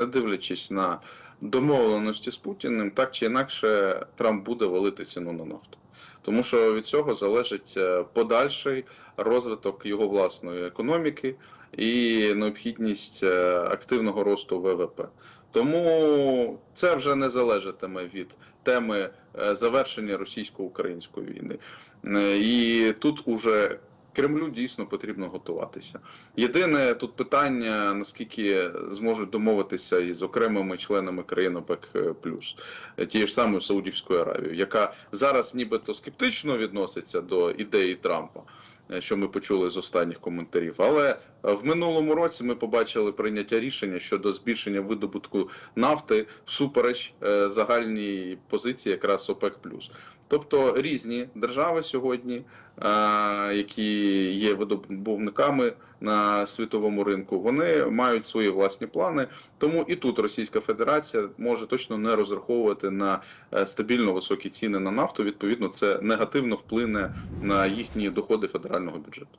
не дивлячись на домовленості з Путіним, так чи інакше Трамп буде валити ціну на нафту. Тому що від цього залежить е, подальший розвиток його власної економіки і необхідність е, активного росту ВВП. Тому це вже не залежатиме від теми е, завершення російсько-української війни. І тут уже Кремлю дійсно потрібно готуватися. Єдине тут питання, наскільки зможуть домовитися із окремими членами країн ОПЕК плюс тією ж самою Саудівською Аравією, яка зараз нібито скептично відноситься до ідеї Трампа. е, Що ми почули з останніх коментарів, але е, в минулому році ми побачили прийняття рішення щодо збільшення видобутку нафти всупереч е, загальній позиції якраз ОПЕК+. Тобто різні держави сьогодні, е, які є видобувниками на світовому ринку, вони мають свої власні плани. Тому і тут Російська Федерація може точно не розраховувати на е, стабільно високі ціни на нафту. Відповідно, це негативно вплине на їхні доходи федерального бюджету.